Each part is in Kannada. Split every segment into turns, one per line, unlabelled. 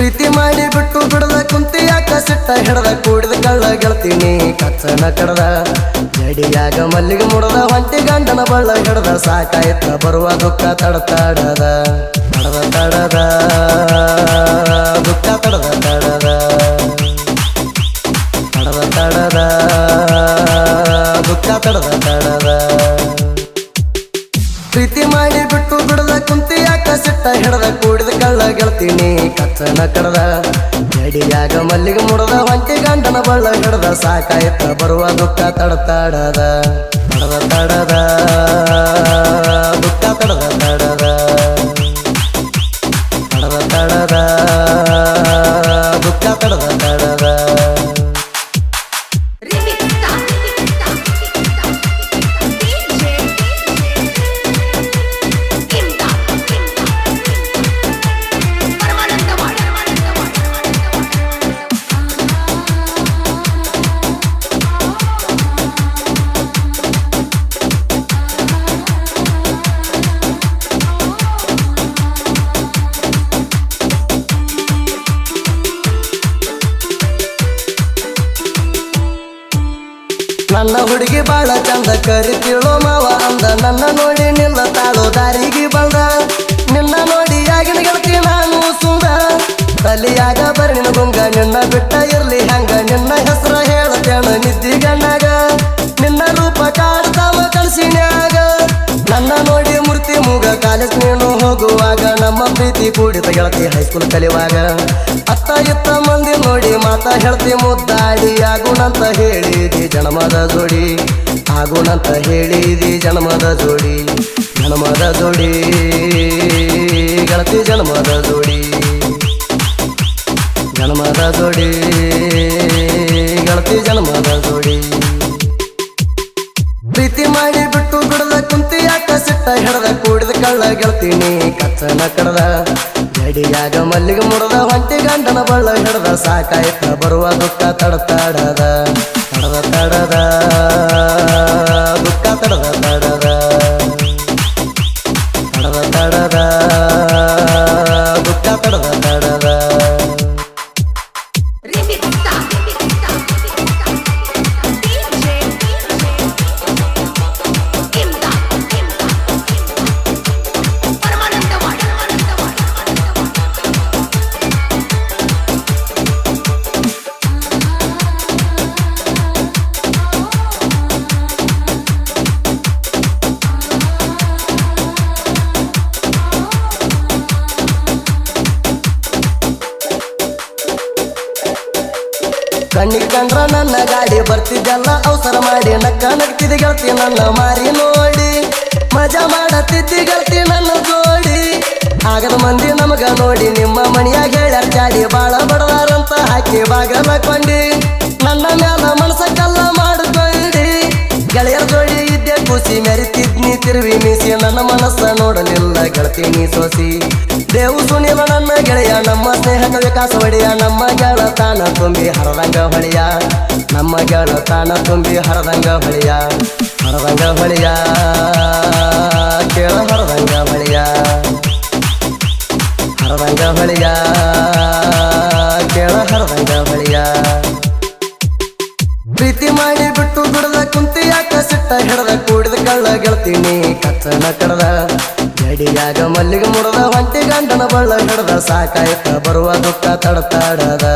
ಪ್ರೀತಿ ಮಾಡಿ ಬಿಟ್ಟು ಬಿಡದ ಕುಂತಿ ಯಾಕ ಸಿಟ್ಟ ಹಿಡದ ಕೂಡಿದ ಕಳ್ಳ ಗೆಳ್ತೀನಿ ಕಚ್ಚನ ಕಡದ. ಜಡಿಯಾಗ ಮಲ್ಲಿಗೆ ಮುಡದ ಒಂಟಿ ಗಂಡನ ಬಳ್ಳ ಹಿಡದ ಸಾಕಾಯ್ತ ಬರುವ ದುಃಖ ತಡತಾಡದ ತಡದ ತಡದ. ದುಃಖ ತಡದ ತಡದ. ತಡದ ತಡದ. ದುಃಖ ತಡದ ತಡದ. ಪ್ರೀತಿ ಮಾಡಿ ಬಿಟ್ಟು ಬಿಡದ ಕುಂತಿ ಯಾಕ ಸಿಟ್ಟ ಹಿಡದ ಕೂಡಿದ ಗೆಳ್ತೀನಿ ಕತ್ತನ ಕಡದ. ಗಡಿಯಾಗ ಮಲ್ಲಿಗೆ ಮುಡದ, ಒಂಟಿ ಗಂಡನ ಬಳ್ಳ ಕಡದ. ಸಾಕಾಯ್ತ, ಬರುವ ದುಃಖ ತಡತಾಡದ. ತಡದ ತಡದ, ದುಃಖ ತಡದ ತಡದ. ಹುಡುಗಿ ಬಾಳ ಚಂದ ಕರಿತಿಳೋ ಮಾವ ಅಂದ. ನನ್ನ ನೋಡಿ ನಿಲ್ಲ ತಾಳು ದಾರಿಗೆ ಬಂದ. ನಿನ್ನ ನೋಡಿ ಆಗಿನ ಗೆಳತಿ ನಾನು ಸುಂದ. ತಲಿಯಾಗ ಬರಿನ ಗುಂಗ, ನಿನ್ನ ಬಿಟ್ಟ ಇರ್ಲಿ ಹಂಗ, ನಿನ್ನ ಹೆಸರ ಹೇಳತೇಣ ನಿದ್ದಿ ಕಾಲೇಜ್ ನೀನು ಹೋಗುವಾಗ ನಮ್ಮ ಪ್ರೀತಿ ಕೂಡಿದ ಗೆಳತಿ ಹೈಸ್ಕೂಲ್ ಕಲಿಯುವಾಗ. ಅತ್ತ ಇತ್ತ ಮಂದಿ ನೋಡಿ ಮಾತಾ ಹೇಳ್ತಿ ಮುದ್ದಾಡಿ ಆಗುಣಂತ ಹೇಳಿದಿ ಜನ್ಮದ ಜೋಡಿ ಆಗುಣಂತ ಹೇಳಿದಿ ಜನ್ಮದ ಜೋಡಿ ಜನ್ಮದ ಜೋಡಿ, ಗೆಳತಿ ಜನ್ಮದ ಜೋಡಿ ಜನ್ಮದ ಜೋಡಿ, ಗೆಳತಿ ಜನ್ಮದ ಗೆಳ್ತೀನಿ ಕತ್ತನ ಕಡದ. ಗಡಿಯಾಗ ಮಲ್ಲಿಗೆ ಮುಡದ ಹೊಂಟಿ ಗಂಡನ ಬಳ್ಳ ಹಿಡದ. ಸಾಕಾಯ್ತ, ಬರುವ ದುಃಖ ತಡತಾಡದ. ತಡದ ತಡದ. ದುಃಖ ತಡದ. ನಕ್ಕ ನಗ್ತಿದ್ದ ಗೆಳತಿ ನನ್ನ ಮಾರಿ ನೋಡಿ. ಮಜಾ ಮಾಡತ್ತಿದ್ದಿ ಗೆಳತಿ ನನ್ನ ಜೋಡಿ. ಆಗದ ಮಂದಿ ನಮಗ ನೋಡಿ ನಿಮ್ಮ ಮನೆಯ ಹೇಳ್ಯಾರ ಜಾಡಿ ಬಾಳ ಬಡದಾರಂತ ಹಾಕಿ ಬಾಗ ಕೊಂಡಿ ನನ್ನ ಮ್ಯಾಲ ಮನಸ ಕಲ್ಲ ಗೆಳೆಯರ್ ಗೆಳೆಯರ ಜೋಡಿ ಇದ್ದೆ ಖುಷಿ ಮೆರಿತಿದ್ನಿ. ತಿರುವಿ ಮೀಸಿ ನನ್ನ ಮನಸ್ಸ ನೋಡಲಿಲ್ಲ ಗೆಳತಿ ಸೋಸಿ. ದೇವು ಸುನಿಲ ನನ್ನ ಗೆಳೆಯ, ನಮ್ಮ ಸ್ನೇಹದ ವಿಕಾಸ ಒಡೆಯ ನಮ್ಮ ಗೆಳತಾನ ತುಂಬಿ ಹರದಂಗ ಹೊಳೆಯ. ನಮ್ಮ ಗೆಳತಾನ ತುಂಬಿ ಹರದಂಗ ಹೊಳೆಯ. ಹರದಂಗ ಹೊಳೆಯ. ಕೇಳ ಹರದಂಗ ಹೊಳೆಯ. ಹರದಂಗ ಹೊಳೆಯ. ಕೇಳ ಹರದಂಗ ಹೊಳೆಯ. ಪ್ರೀತಿ ಮಾಡಿ ಬಿಟ್ಟು ಬಿಡದ ಕುಂತಿ ಯಾಕ ಸಿಟ್ಟ ಹಿಡದ ಕಳ್ಳ ಗೆಳ್ತೀನಿ ಕತ್ತನ ಕಡದ. ಗಡಿಯಾಗ ಮಲ್ಲಿಗೆ ಮುಡದ ಹೊಂಟಿ ಗಂಡನ ಬಳ್ಳ ಹಿಡದ ಸಾಕಾಯ್ತ ಬರುವ ದುಃಖ ತಡತಾಡದ.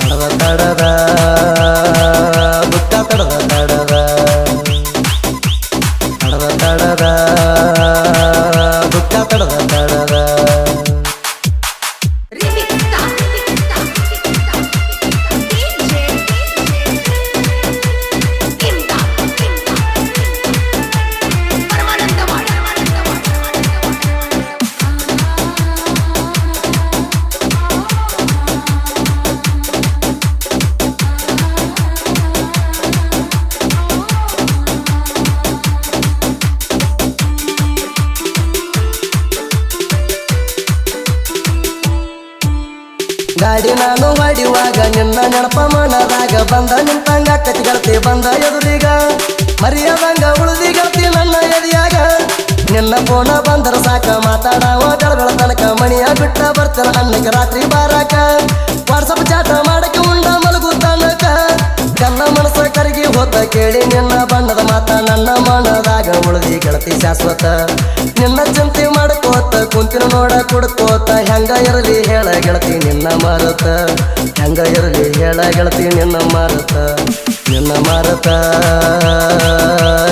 ತಡದ ತಡದ. ದುಃಖ ತಡದ ತಡದ ಗಾಡಿ ನಾನು ಮಾಡುವಾಗ ನಿನ್ನ ನೆನಪ ಮನದಾಗ ಬಂದ ನಿಂತಂಗ ತಂಗ ಗೆಳತಿ ಬಂದ ಎದುರಿಗ. ಮರಿಯದಂಗ ಉಳಿದಿಗತಿ ನನ್ನ ಎದಿಯಾಗ. ನಿನ್ನ ಕೋಣ ಬಂದರ ಸಾಕ, ಮಾತಾಡವ ಬೆಳಗಳ ತನಕ. ಮಣಿಯ ಬಿಟ್ಟ ಬರ್ತಾರ ಅನ್ನಕ್ಕೆ ರಾತ್ರಿ ಬಾರಾಕ. ವಾಟ್ಸಪ್ ಚಾಟ ಮಾಡಕ್ಕೆ ಉಂಡ ಮಲಗು ತನಕ. ಕನ್ನ ಮನಸ್ಸ ಕರಗಿ ಹೋತ ಕೇಳಿ ನಿನ್ನ ಬಣ್ಣದ ಮಾತ ನನ್ನ ಮನದಾಗ ಉಳಿದಿ ಗೆಳತಿ ಶಾಶ್ವತ. ನಿನ್ನ ಚಿಂತೆ ಮಾಡ್ಕೋತ ಕುಂತಿನ ನೋಡ ಕುಡ್ಕೋತ, ಹೆಂಗ ಇರಲಿ ಹೇಳ ಗೆಳತಿ ನಿನ್ನ ಮಾರುತ. ಹೆಂಗ ಇರಲಿ ಹೇಳ ಗೆಳತಿ ನಿನ್ನ ಮಾರುತ. ನಿನ್ನ ಮಾರುತ.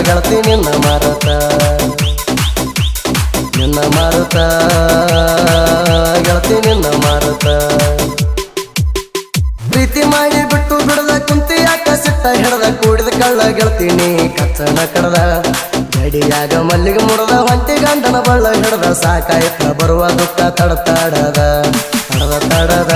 ಗೆಳತಿ ನಿನ್ನ ಮಾರುತ. ನಿನ್ನ ಮಾರುತ. ಗೆಳತಿ ನಿನ್ನ ಮಾರುತ. ಪ್ರೀತಿ ಮಾಡಿ ಬಿಟ್ಟು ಬಿಡದ ಕುಂತಿ ಯಾಕ ಸಿಟ್ಟ ಹಿಡದ ಕೂಡಿದ ಕಳ್ಳ ಗೆಳತೀನಿ ಕಚ್ಚನ ಕಡದ. ಗಡಿಯಾಗ ಮಲ್ಲಿಗೆ ಮುಡದ ಹೊಂಟಿ ಗಂಡನ ಬಳ್ಳ ಹಿಡದ ಸಾಕಾಯ್ತ ಬರುವ ದುಃಖ ತಡತಾಡದ ತಡದ ತಡದ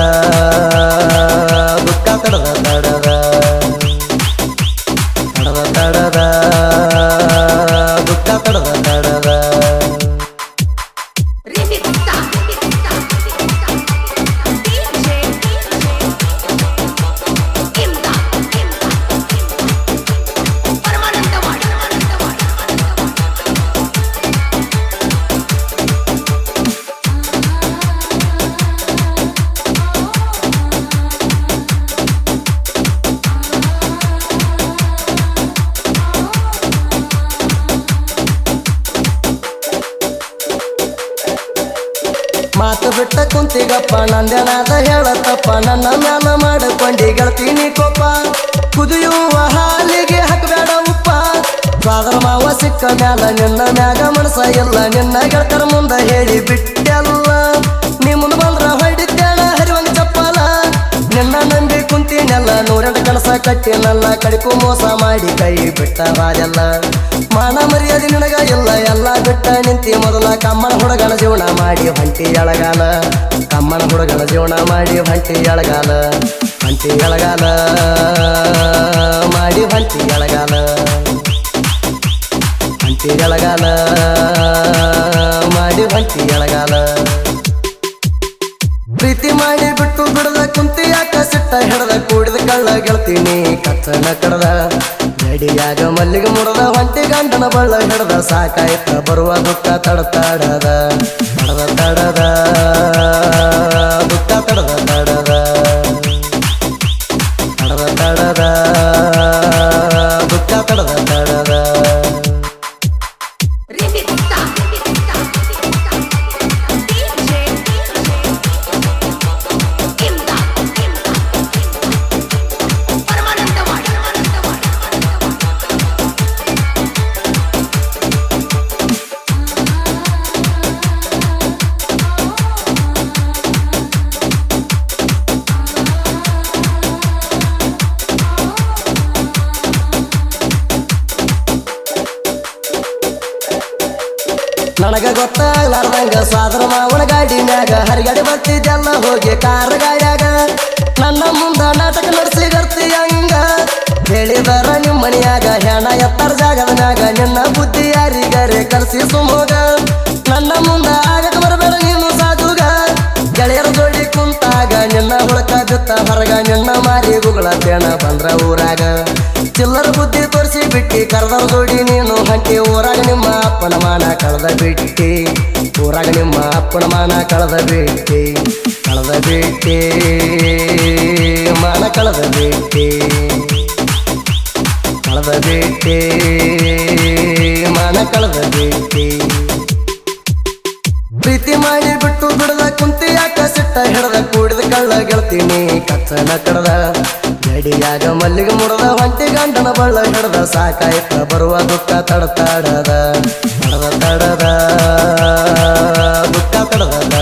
ಮಾತು ಬಿಟ್ಟ ಕುಂತಿಗಪ್ಪ, ನಂದನಾದ ಹೇಳತ್ತಪ್ಪ, ನನ್ನ ಮ್ಯಾಲ ಮಾಡಿಕೊಂಡಿ ಗೆಳತೀನಿ ಕೋಪ. ಕುದಿಯುವ ಹಾಲಿಗೆ ಹಾಕಬೇಡ ಉಪ್ಪ. ಫಾದರ್ ಮಾವ ಸಿಕ್ಕ ಮ್ಯಾಲ ನಿನ್ನ ಮ್ಯಾಗ ಮನಸ ಎಲ್ಲ ನಿನ್ನ ಗೆಳತರ ಮುಂದ ಹೇಳಿ ಬಿಟ್ಟೆಲ್ಲ. ನಿಮ್ಮನ್ನು ಬಂದ್ರ ಹೊಡಿದ್ದೇಳ ಹರಿವಂಗ ಚಪ್ಪಲ. ನಿನ್ನ ನಂಬಿ ಕುಂತಿನೆಲ್ಲ ನೂರೆಂಟು ಕನಸ ನನ್ನ ಕಡಿಕು ಮೋಸ ಮಾಡಿ ಕೈ ಬಿಟ್ಟ ರಾಜಲ್ಲ ಮಾನ ಮರ್ಯಾದೆ ನಿನಗ ಇಲ್ಲ, ಎಲ್ಲ ಬಿಟ್ಟ ನಿಂತಿ ಮೊದಲ ಕಮ್ಮನ ಹುಡುಗನ ಜೀವನ ಮಾಡಿ ಹೊಂಟಿ ಎಳಗಾಲ. ಕಮ್ಮನ ಹುಡುಗನ ಜೀವನ ಮಾಡಿ ಹೊಂಟಿ ಎಳಗಾಲ. ಹೊಂಟಿ ಎಳಗಾಲ, ಮಾಡಿ ಹೊಂಟಿ ಎಳಗಾಲ. ಹೊಂಟಿ ಎಳಗಾಲ, ಮಾಡಿ ಹೊಂಟಿ ಎಳಗಾಲ. ಪ್ರೀತಿ ಮಾಡಿ ಬಿಟ್ಟು ಬಿಡದ ಕುಂತಿ ಯಾಕ ಸಿಟ್ಟ ಹಿಡದ ಕೂಡಿದ ಕಳ್ಳ ಗೆಳ್ತೀನಿ ಕಚ್ಚನ ಕಡದ. ಗಡಿಯಾಗ ಮಲ್ಲಿಗೆ ಮುಡದ ಒಂಟಿ ಗಂಡನ ಬಳ್ಳ ಹಿಡದ, ಸಾಕಾಯ್ತ ಬರುವ ದುಃಖ ತಡತಾಡದ. ತಡದ ತಡದ, ದುಃಖ ತಡದ ತಡದ ನನಗ ಗೊತ್ತಾಗ್ಲಾರ್ದಂಗ ಸಾದ್ರ ಮಾವನ ಗಾಡಿ ಮ್ಯಾಗ ಹರಿಗಡೆ ಬರ್ತಿದ್ದೆಲ್ಲ ಹೋಗಿ ಕಾರ ಗಾಡ್ಯಾಗ. ನನ್ನ ಮುಂದ ನಾಟಕ ನಡೆಸಿ ಬರ್ತಿ ಹಂಗ ಹೇಳಿದಾರ ನಿಮ್ಮ ಮನೆಯಾಗ ಹೆಣ ಎತ್ತರ ಜಾಗದ ಮ್ಯಾಗ, ನಿನ್ನ ಬುದ್ಧಿ ಯಾರಿಗರೆ ಕರ್ಸಿ ಸುಮೋಗ. ನನ್ನ ಮುಂದ ಆಗಕ್ಕೆ ಬರಬೇಡ ನೀನು ಸಾಧುಗ. ಗೆಳೆಯರ ಜೋಡಿ ಕುಂತಾಗ, ನಿನ್ನ ಹುಳಕ ಬಿತ್ತ ಹೊರಗ, ನಿನ್ನ ಮಾರಿ ಗುಗಳ ತೇಣ ಬಂದ್ರ ಊರಾಗ. ಚಿಲ್ಲರ ಬುದ್ಧಿ ತೋರಿಸಿ ಬಿಟ್ಟಿ ಕರ್ದ ಜೋಡಿ ನೀನು ಹಂಟಿ, ಊರಾಗ ನಿಮ್ಮ ಅಪ್ಪನ ಮಾನ ಕಳೆದ ಬಿಟ್ಟಿ. ಊರಾಗ ನಿಮ್ಮ ಅಪ್ಪನ ಮಾನ ಕಳೆದ ಬಿಟ್ಟಿ ಕಳೆದ ಬಿಟ್ಟಿ, ಮಾನ ಕಳೆದ ಬಿಟ್ಟಿ. ಕಳೆದ ಬಿಟ್ಟಿ, ಮಾನ ಕಳೆದ ಬಿಟ್ಟಿ. ಪ್ರೀತಿ ಮಾಡಿ ಬಿಟ್ಟು ಬಿಡದ ಕುಂತಿ ಯಾಕ ಸಿಟ್ಟ ಹಿಡದ, ಕೂಡಿದ ಕಳ್ಳ ಗೆಳ್ತೀನಿ ಕಚ್ಚನ ಕಡದ. ಗಡಿಯಾಗ ಮಲ್ಲಿಗೆ ಮುಡದ ಹೊಂಟಿ ಗಂಟನ ಬಳ್ಳ ಕಡದ ಸಾಕಾಯ್ತ ಬರುವ ದುಃಖ ತಡತಾಡದ, ತಡದ ತಡದ, ದುಃಖ ತಡದ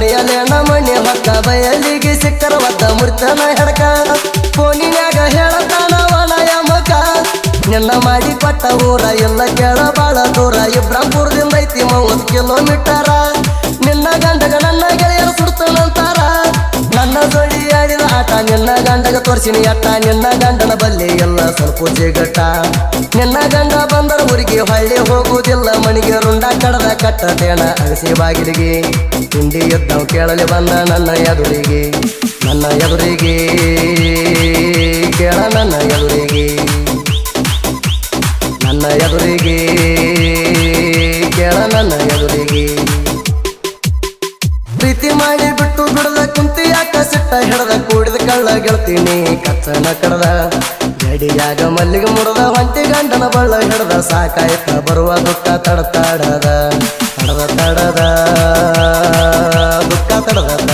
ಸೊಕ್ಕ ನಮ್ಮನೆ ಹೊಕ್ಕ ಬಯಲಿಗೆ ಸಿಕ್ಕರ ಒದ್ದ ಮುರ್ತನ ಹೆಡಕ. ಫೋನಿನ್ಯಾಗ ಹೇಳತಾನ ವನಯ ಮಕ ನಿನ್ನ ಮಾಡಿ ಕೊಟ್ಟ ಊರ ಎಲ್ಲ ಕೇಳ ಬಾಳ ದೂರ. ಇಬ್ರಾಪುರದಿಂದ ಐತಿ ಮೂವತ್ತು ಕಿಲೋಮೀಟರ. ಆಟ ನಿನ್ನ ಗಂಡಗ ತೋರಿಸಿನಿ ಅಟ್ಟ ನಿನ್ನ ಗಂಡನ ಬಲ್ಲಿ ಎಲ್ಲ ಸ್ವಲ್ಪ ಜಿಗಟ ನಿನ್ನ ಗಂಡ ಬಂದರ ಊರಿಗೆ ಹಳ್ಳಿ ಹೋಗುವುದಿಲ್ಲ ಮಣಿಗೆ ರುಂಡ ಕಡದ ಕಟ್ಟತೇಣ ಅಗಸಿ ಬಾಗಿಲಿಗೆ. ತಿಂಡಿ ಎದ್ದವು ಕೇಳಲಿ ಬಂದ ನನ್ನ ಎದುರಿಗೆ ನನ್ನ ಎದುರಿಗೆ, ಕೇಳ ನನ್ನ ಎದುರಿಗೆ. ನನ್ನ ಎದುರಿಗೆ, ಕೇಳ ನನ್ನ ಎದುರಿಗೆ. ಪ್ರೀತಿ ಮಾಡಿ ಬಿಟ್ಟು ಬಿಡದ ಕುಂತಿ ಯಾಕ ಸಿಟ್ಟ ಹಿಡದ ಕಳ್ಳ ಗೆಳ್ತೀನಿ ಕತ್ತನ ಕಡದ. ಗಡಿಯಾಗ ಮಲ್ಲಿಗೆ ಮುಡದ ಹೊಂಟಿ ಗಂಡನ ಬಳ್ಳ ಹಿಡದ. ಸಾಕಾಯ್ತ, ಬರುವ ದುಃಖ ತಡತಾಡದ ತಡದ. ತಡದ. ದುಃಖ ತಡದ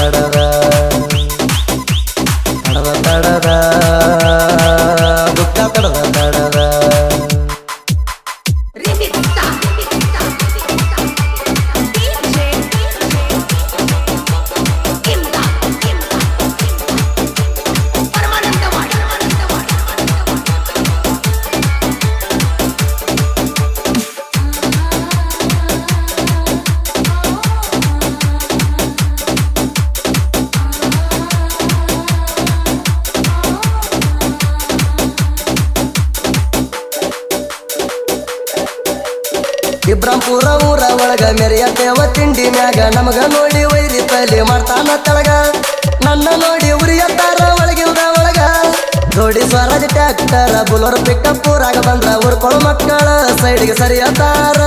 ಮೆರೆಯತೇವ ತಿಂಡಿ ಮ್ಯಾಗ ನಮಗ ನೋಡಿ ವೈರಿ ತಲೆ ಮಾಡ್ತಾನ ತಳಗ. ನನ್ನ ನೋಡಿ ಉರಿಯತ್ತಾರ ಒಳಗಿಲ್ದ ಒಳಗ ನೋಡಿ ಸ್ವರಾಜ್ ಟ್ಯಾಕ್ಟರ್, ಬುಲೋರ್ ಪಿಕಪ್ ಊರಾಗ ಬಂದ್ರ ಉರ್ಕೊಳ ಮಕ್ಕಳ ಸೈಡ್ಗೆ ಅಂತಾರ.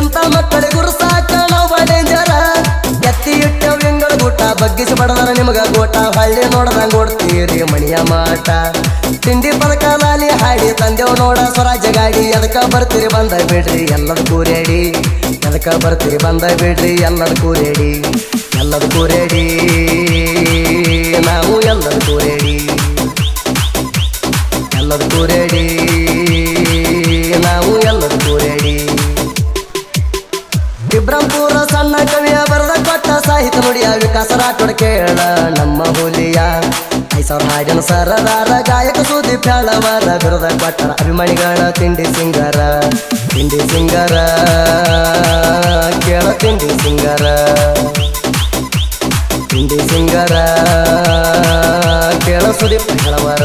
ಇಂಥ ಮಕ್ಕಳಿಗೆ ಗುರುಸಾಕ ನಾವು ಡೇಂಜರ ಎತ್ತಿ ಇಟ್ಟ ಗೂಟ ಬಗ್ಗಿಸಿ ಬಡದಾರ ನಿಮಗ ಗೋಟ ಹಳ್ಳಿ ನೋಡದಂಗ ಓಡ್ತೀರಿ ಮಣಿಯ ಮಾಟ. ತಿಂಡಿ ಪದಕ ನಾಲಿ ಹಾಡಿ ತಂದೆವ್ ನೋಡ. ಸ್ವರಾಜ ಗಾಡಿ ಎದಕ್ಕ ಬರ್ತೀರಿ ಬಂದ ಬಿಡ್ರಿ ಎಲ್ಲದ ಕೂರೇಡಿ. ಎದಕ ಬರ್ತೀರಿ ಬಂದ ಬಿಡ್ರಿ ಎಲ್ಲದ ಕೂರೇಡಿ. ಎಲ್ಲದ ಕೂರೇಡಿ. ನಾವು ಎಲ್ಲದ ಕೂರೇಡಿ. ಎಲ್ಲದ ಕೂರೇಡಿ. ಸಾಹಿತ್ಯ ನುಡಿಯ ವಿಕಾಸ ರಾಠೋಡ್ ಕೇಳ ನಮ್ಮ ಹುಲಿಯ. ಐ ಹಾಜನ ಸರದಾರ ಗಾಯಕ ಸುದ್ದಿ ಪ್ಯಾಳವರ, ಬಿರದ ಕೊಟ್ಟರ ಅಭಿಮಾನಿಗಳ ತಿಂಡಿ ಸಿಂಗರ. ತಿಂಡಿ ಸಿಂಗರ, ಕೇಳ ತಿಂಡಿ ಸಿಂಗರ. ತಿಂಡಿ ಸಿಂಗರ, ಕೇಳ ಸುದೀಪ್ ಹೇಳವರ